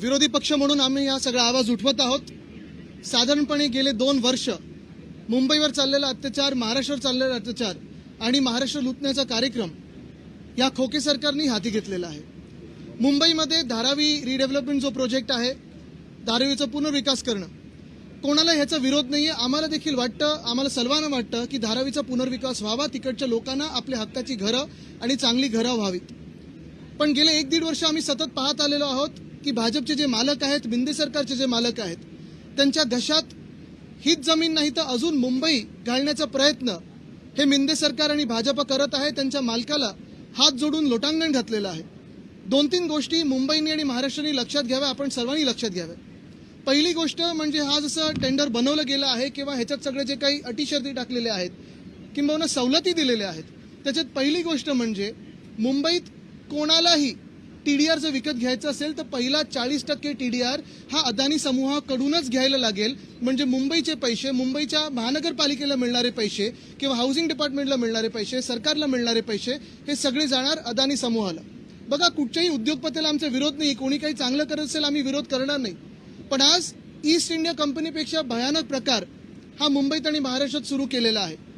विरोधी पक्ष म्हणून आम्ही हा सगळा आवाज उठवत आहोत. साधारणपणे गेले दोन वर्ष मुंबईवर चाललेला अत्याचार महाराष्ट्रावर चाललेला अत्याचार आणि महाराष्ट्र लुटण्याचा कार्यक्रम या खोके सरकारने हाती घेतलेला आहे. मुंबईमध्ये धारावी रिडेव्हलपमेंट जो प्रोजेक्ट आहे धारावीचा पुनर्विकास करणं कोणाला ह्याचा विरोध नाही आहे आम्हाला देखील वाटतं आम्हाला सर्वांना वाटतं की धारावीचा पुनर्विकास व्हावा तिकडच्या लोकांना आपल्या हक्काची घरं आणि चांगली घरं व्हावीत. पण गेले एक दीड वर्ष आम्ही सतत पाहत आलेलो आहोत. की भाजपचे जे मालक आहेत बिंदे सरकारचे जे मालक आहेत त्यांच्या घशात हीच जमीन नाही तर अजून मुंबई घालण्याचा प्रयत्न हे मिंदे सरकार आणि भाजप करत आहे. त्यांच्या मालकाला हात जोडून लोटांगण घातलेलं आहे. दोन तीन गोष्टी मुंबईने आणि महाराष्ट्राने लक्षात घ्याव्या आपण सर्वांनी लक्षात घ्याव्या. पहिली गोष्ट म्हणजे हा जसं टेंडर बनवलं गेलं आहे किंवा ह्याच्यात सगळे जे काही अटी शर्ती टाकलेले आहेत किंबहुना सवलती दिलेल्या आहेत त्याच्यात पहिली गोष्ट म्हणजे मुंबईत कोणालाही टीडीआर जर विकत घ्यायचं असेल तर पहिला चाळीस टक्के टीडीआर हा अदानी समूहाकडूनच घ्यायला लागेल. म्हणजे मुंबईचे पैसे मुंबईच्या महानगरपालिकेला मिळणारे पैसे किंवा हाऊसिंग डिपार्टमेंटला मिळणारे पैसे सरकारला मिळणारे पैसे हे सगळे जाणार अदानी समूहाला. बघा कुठच्याही उद्योगपतीला आमचा विरोध नाही कोणी काही चांगलं करत असेल आम्ही विरोध करणार नाही. पण आज ईस्ट इंडिया कंपनीपेक्षा भयानक प्रकार हा मुंबईत आणि महाराष्ट्रात सुरू केलेला आहे.